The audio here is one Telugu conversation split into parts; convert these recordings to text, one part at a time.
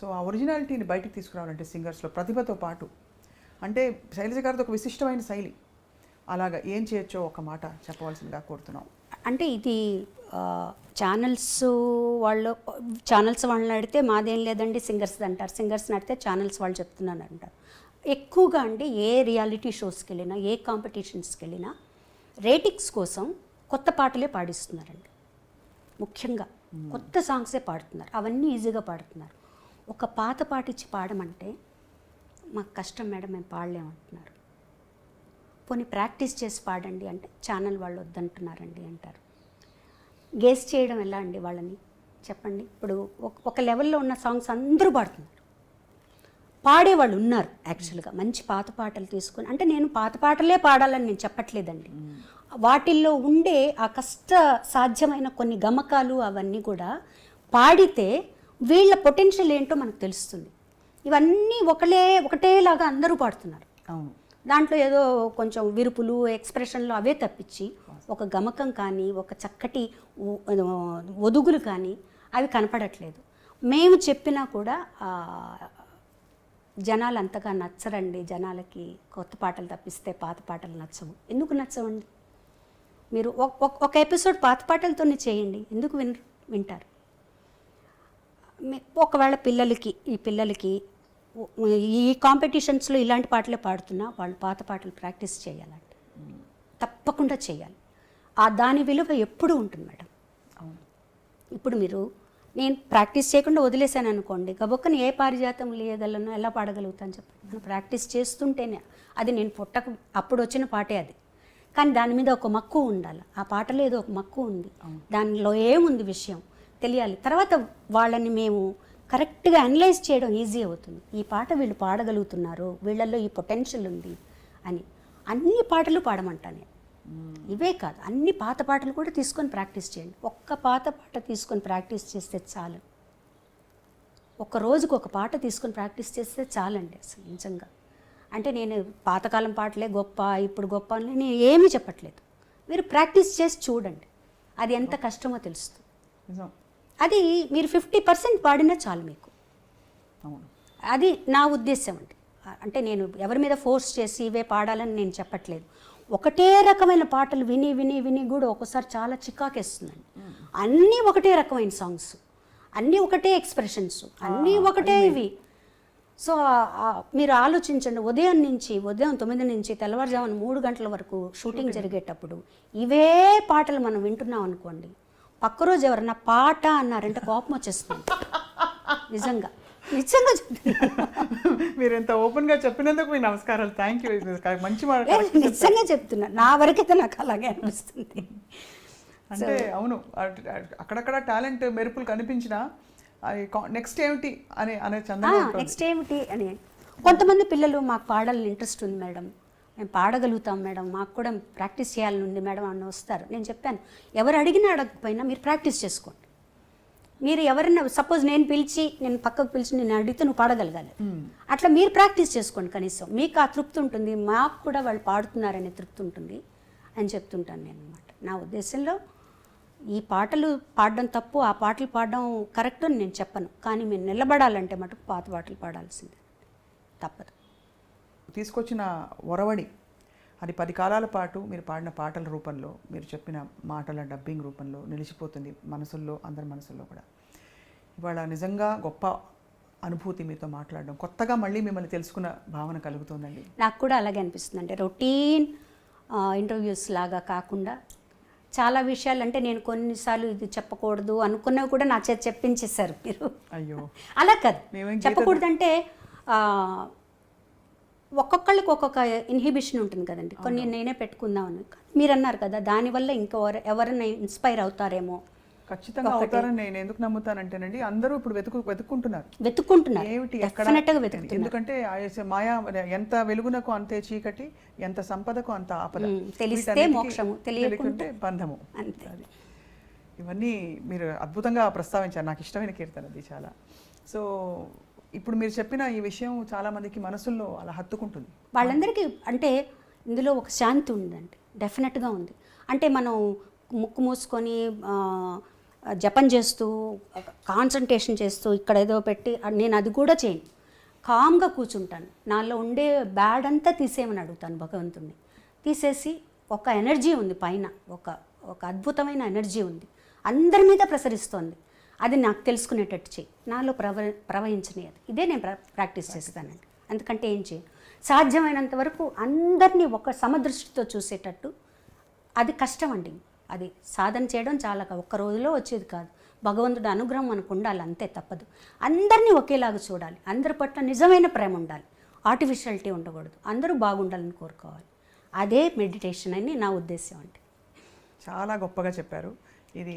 సో ఆ ఒరిజినాలిటీని బయటికి తీసుకురావాలంటే సింగర్స్లో ప్రతిభతో పాటు. అంటే శైలజ గారిది ఒక విశిష్టమైన శైలి. అలాగా ఏం చేయొచ్చో ఒక మాట చెప్పవలసిందిగా కోరుతున్నాం. అంటే ఇది ఛానల్స్ వాళ్ళు ఛానల్స్ వాళ్ళని అడిగితే మాదేం లేదండి సింగర్స్ అంటారు. సింగర్స్ అడిగితే ఛానల్స్ వాళ్ళు చెప్తున్నాను అంటారు ఎక్కువగా అండి ఏ రియాలిటీ షోస్కి వెళ్ళినా ఏ కాంపిటీషన్స్కి వెళ్ళినా రేటింగ్స్ కోసం కొత్త పాటలే పాడిస్తున్నారండి. ముఖ్యంగా కొత్త సాంగ్సే పాడుతున్నారు. అవన్నీ ఈజీగా పాడుతున్నారు. ఒక పాత పాట ఇచ్చి పాడమంటే మాకు కష్టం మేడం మేము పాడలేమంటున్నారు. పోనీ ప్రాక్టీస్ చేసి పాడండి అంటే ఛానల్ వాళ్ళు వద్దంటున్నారండి అంటారు. గేస్ చేయడం ఎలా అండి వాళ్ళని? చెప్పండి. ఇప్పుడు ఒక- ఒక లెవెల్లో ఉన్న సాంగ్స్ అందరూ పాడుతున్నారు. పాడేవాళ్ళు ఉన్నారు యాక్చువల్గా. మంచి పాత పాటలు తీసుకొని అంటే నేను పాత పాటలే పాడాలని నేను చెప్పట్లేదండి. వాటిల్లో ఉండే ఆ కష్ట సాధ్యమైన కొన్ని గమకాలు అవన్నీ కూడా పాడితే వీళ్ళ పొటెన్షియల్ ఏంటో మనకు తెలుస్తుంది. ఇవన్నీ ఒకలే ఒకటేలాగా అందరూ పాడుతున్నారు. అవును. దాంట్లో ఏదో కొంచెం విరుపులు ఎక్స్ప్రెషన్లు అవే తప్పించి ఒక గమకం కానీ ఒక చక్కటి ఒదుగులు కానీ అవి కనపడట్లేదు. మేము చెప్పినా కూడా జనాలు అంతగా నచ్చరండి. జనాలకి కొత్త పాటలు తప్పిస్తే పాత పాటలు నచ్చవు. ఎందుకు నచ్చవండి? మీరు ఒక- ఎపిసోడ్ పాత పాటలతోనే చేయండి. ఎందుకు విన్ వింటారు? ఒకవేళ పిల్లలకి ఈ పిల్లలకి ఈ కాంపిటీషన్స్లో ఇలాంటి పాటలే పాడుతున్నా వాళ్ళు పాత పాటలు ప్రాక్టీస్ చేయాలండి తప్పకుండా చేయాలి. ఆ దాని విలువ ఎప్పుడూ ఉంటుంది మేడం. ఇప్పుడు మీరు నేను ప్రాక్టీస్ చేయకుండా వదిలేశాను అనుకోండి గబొక్కని ఏ పారిజాతం లేయగలను ఎలా పాడగలుగుతాను చెప్పండి. నేను ప్రాక్టీస్ చేస్తుంటేనే అది నేను పుట్టక అప్పుడు వచ్చిన పాటే అది. కానీ దాని మీద ఒక మక్కువ ఉండాలి. ఆ పాటలో ఏదో ఒక మక్కువ ఉంది. దానిలో ఏముంది విషయం? తెలియాలి. తర్వాత వాళ్ళని మేము కరెక్ట్గా అనలైజ్ చేయడం ఈజీ అవుతుంది. ఈ పాట వీళ్ళు పాడగలుగుతున్నారు వీళ్ళల్లో ఈ పొటెన్షియల్ ఉంది అని. అన్ని పాటలు పాడమంటాను నేను. ఇవే కాదు అన్ని పాత పాటలు కూడా తీసుకొని ప్రాక్టీస్ చేయండి. ఒక్క పాత పాట తీసుకొని ప్రాక్టీస్ చేస్తే చాలు. ఒక రోజుకు ఒక పాట తీసుకొని ప్రాక్టీస్ చేస్తే చాలండి అసలు నిజంగా. అంటే నేను పాతకాలం పాటలే గొప్ప ఇప్పుడు గొప్ప అని నేను ఏమీ చెప్పట్లేదు. మీరు ప్రాక్టీస్ చేసి చూడండి. అది ఎంత కష్టమో తెలుస్తుంది. అది మీరు ఫిఫ్టీ పర్సెంట్ పాడినా చాలు మీకు. అది నా ఉద్దేశం అండి. అంటే నేను ఎవరి మీద ఫోర్స్ చేసి ఇవే పాడాలని నేను చెప్పట్లేదు. ఒకటే రకమైన పాటలు విని విని విని కూడా ఒక్కోసారి చాలా చికాకేస్తుందండి. అన్నీ ఒకటే రకమైన సాంగ్స్. అన్నీ ఒకటే ఎక్స్ప్రెషన్స్. అన్నీ ఒకటే ఇవి. సో మీరు ఆలోచించండి. ఉదయం నుంచి ఉదయం తొమ్మిది నుంచి తెల్లవారుజామున మూడు గంటల వరకు షూటింగ్. జరిగేటప్పుడు ఇవే పాటలు మనం వింటున్నాం అనుకోండి పక్క రోజు ఎవరన్నా పాట అన్నారంటే కోపం వచ్చేస్తుంది. నిజంగా. నిజంగా. మీరు ఎంత ఓపెన్గా చెప్పినందుకు మీ నమస్కారాలు. థ్యాంక్ యూ మంచి నిజంగా చెప్తున్నా. నా వరకైతే నాకు అలాగే అనిపిస్తుంది. అంటే అవును అక్కడక్కడ టాలెంట్ మెరుపులు కనిపించినా నెక్స్ట్ ఏమిటి అనే అనే ఉంటుంది నెక్స్ట్ ఏమిటి అని. కొంతమంది పిల్లలు మాకు పాడాలని ఇంట్రెస్ట్ ఉంది మేడం. మేము పాడగలుగుతాం మేడం మాకు కూడా ప్రాక్టీస్ చేయాలని ఉంది మేడం అని వస్తారు. నేను చెప్పాను ఎవరు అడిగినా అడగకపోయినా మీరు ప్రాక్టీస్ చేసుకోండి. మీరు ఎవరైనా సపోజ్ నేను పిలిచి నేను పక్కకు పిలిచి నేను అడిగితే నువ్వు పాడగలగాలి. అట్లా మీరు ప్రాక్టీస్ చేసుకోండి కనీసం. మీకు ఆ తృప్తి ఉంటుంది మాకు కూడా వాళ్ళు పాడుతున్నారనే తృప్తి ఉంటుంది అని చెప్తుంటాను నేను అనమాట నా ఉద్దేశంలో ఈ పాటలు పాడడం తప్పు ఆ పాటలు పాడడం కరెక్ట్ అని నేను చెప్పను. కానీ మీరు నిలబడాలంటే మటుకు పాత పాటలు పాడాల్సిందే. తప్పదు. తీసుకొచ్చిన ఒరవడి అది పది కాలాల పాటు మీరు పాడిన పాటల రూపంలో మీరు చెప్పిన మాటల డబ్బింగ్ రూపంలో నిలిచిపోతుంది మనసుల్లో అందరి మనసుల్లో కూడా. ఇవాళ నిజంగా గొప్ప అనుభూతి మీతో మాట్లాడడం కొత్తగా మళ్ళీ మిమ్మల్ని తెలుసుకున్న భావన కలుగుతుందండి. నాకు కూడా అలాగే అనిపిస్తుంది అంటే రొటీన్ ఇంటర్వ్యూస్ లాగా కాకుండా చాలా విషయాలు అంటే నేను కొన్నిసార్లు ఇది చెప్పకూడదు అనుకున్నవి కూడా నా చేతి చెప్పించేశారు మీరు. అయ్యో. అలా కాదు. చెప్పకూడదంటే ఒక్కొక్కళ్ళకి ఒక్కొక్క ఇన్హిబిషన్ ఉంటుంది కదండి. కొన్ని నేనే పెట్టుకుందామని. మీరు అన్నారు కదా దానివల్ల ఇంకెవరు ఎవరైనా ఇన్స్పైర్ అవుతారేమో. ఖచ్చితంగా అవుతారని నేను ఎందుకు నమ్ముతానంటేనండి అందరూ ఇప్పుడు వెతుకు వెతుక్కుంటున్నారు. వెతుక్కుంటున్నారు. ఏమిటి వెతుకుతున్నారు. ఎందుకంటే మాయా ఎంత వెలుగునకు అంతే చీకటి ఎంత సంపదకు అంత ఆపద. తెలిస్తే మోక్షము, తెలియకుంటే బంధము. ఇవన్నీ మీరు అద్భుతంగా ప్రస్తావించారు. నాకు ఇష్టమైన కీర్తన అది చాలా. సో ఇప్పుడు మీరు చెప్పిన ఈ విషయం చాలా మందికి మనసుల్లో అలా హత్తుకుంటుంది. వాళ్ళందరికీ అంటే ఇందులో ఒక శాంతి ఉందండి. డెఫినెట్గా ఉంది. అంటే మనం ముక్కు మూసుకొని జపం చేస్తూ కాన్సన్ట్రేషన్ చేస్తూ ఇక్కడ ఏదో పెట్టి నేను అది కూడా చేయను. కామ్గా కూర్చుంటాను. నాలో ఉండే బ్యాడ్ అంతా తీసేయమని అడుగుతాను భగవంతుణ్ణి. తీసేసి ఒక ఎనర్జీ ఉంది పైన. ఒక ఒక అద్భుతమైన ఎనర్జీ ఉంది. అందరి మీద ప్రసరిస్తోంది. అది నాకు తెలుసుకునేటట్టు చేయి నాలో ప్రవ ప్రవహించని అది. ఇదే నేను ప్రా ప్రాక్టీస్ చేస్తానండి. ఎందుకంటే ఏం చేయ సాధ్యమైనంత వరకు అందరినీ ఒక సమదృష్టితో చూసేటట్టు అది కష్టం అండి అది సాధన చేయడం చాలా ఒక్క రోజులో వచ్చేది కాదు. భగవంతుడి అనుగ్రహం మనకు ఉండాలి అంతే తప్పదు. అందరినీ ఒకేలాగా చూడాలి. అందరి పట్ల నిజమైన ప్రేమ ఉండాలి. ఆర్టిఫిషియాలిటీ ఉండకూడదు. అందరూ బాగుండాలని కోరుకోవాలి. అదే మెడిటేషన్ అని నా ఉద్దేశం అండి. చాలా గొప్పగా చెప్పారు. ఇది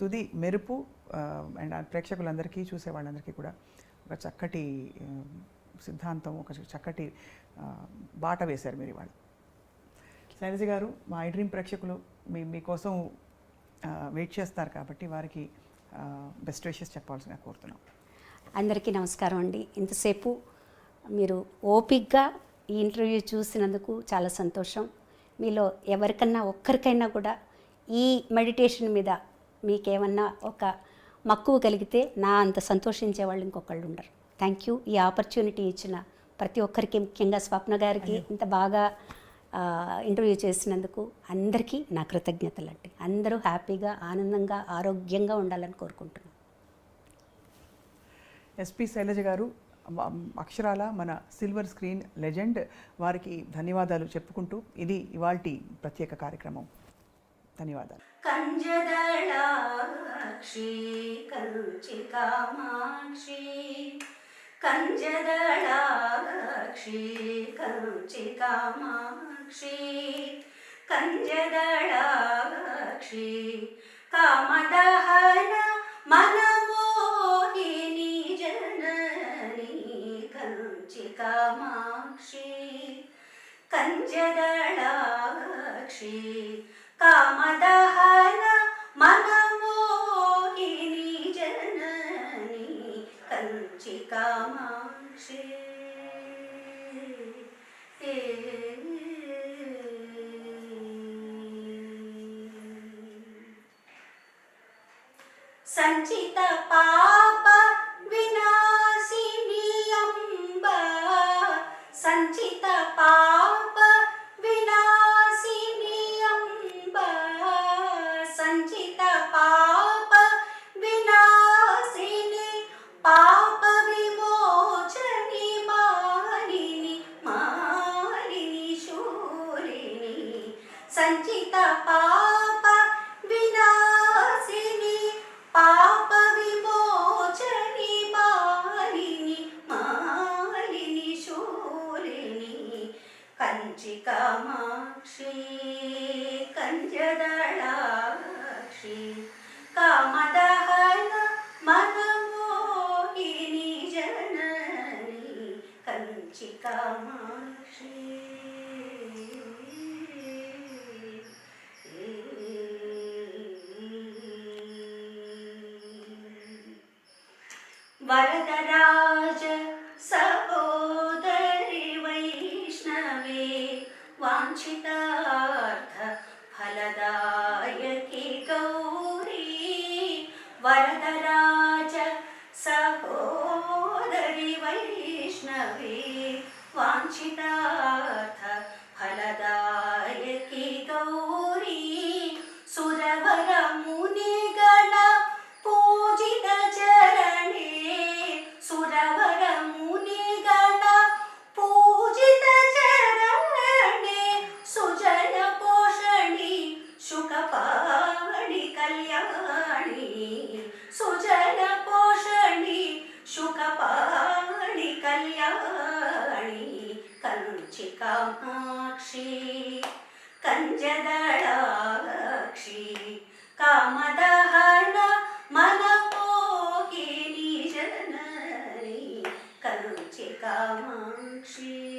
తుది మెరుపు అండ్ ప్రేక్షకులందరికీ చూసే వాళ్ళందరికీ కూడా ఒక చక్కటి సిద్ధాంతం ఒక చక్కటి బాట వేశారు మీరు ఇవాళ. శైలజ గారు మా ఐ డ్రీమ్ ప్రేక్షకులు మీ మీకోసం వెయిట్ చేస్తారు కాబట్టి వారికి బెస్ట్ విషెస్ చెప్పాల్సిన కోరుతున్నాం. అందరికీ నమస్కారం అండి. ఇంతసేపు మీరు ఓపిక్గా ఈ ఇంటర్వ్యూ చూసినందుకు చాలా సంతోషం. మీలో ఎవరికన్నా ఒక్కరికైనా కూడా ఈ మెడిటేషన్ మీద మీకేమన్నా ఒక మక్కువ కలిగితే నా అంత సంతోషించే వాళ్ళు ఇంకొకళ్ళు ఉండరు. థ్యాంక్ యూ ఈ ఆపర్చునిటీ ఇచ్చిన ప్రతి ఒక్కరికి ముఖ్యంగా స్వప్న గారికి ఇంత బాగా ఇంటర్వ్యూ చేసినందుకు అందరికీ నా కృతజ్ఞతలు అండి అందరూ హ్యాపీగా ఆనందంగా ఆరోగ్యంగా ఉండాలని కోరుకుంటున్నాను. ఎస్పి శైలజ గారు అక్షరాల మన సిల్వర్ స్క్రీన్ లెజెండ్ వారికి ధన్యవాదాలు చెప్పుకుంటూ ఇది ఇవాల్టి ప్రత్యేక కార్యక్రమం. ధన్యవాదాలు. కంజదళాక్షి కంచి కంజదళాక్షి కంచి కంజదళాక్షి కామదహన మనమోహిని జనని. కంచి కామాక్షి కంజదళాక్షి కామదహన మనమోహిని జనని కంచి కామాక్షి సంచిత పాప వినాశిని అంబ సంచిత పాప కంచి కామాక్షి కంజదళాక్షి కామదహన మనమోహిని జనని కంచి वरदराज स गोदरि वैष्णवे वाञ्छिताथ हलद కంచి కామాక్షి కంజదళాక్షి కామదహన మనపోగి నిజనని కంచి కామాక్షి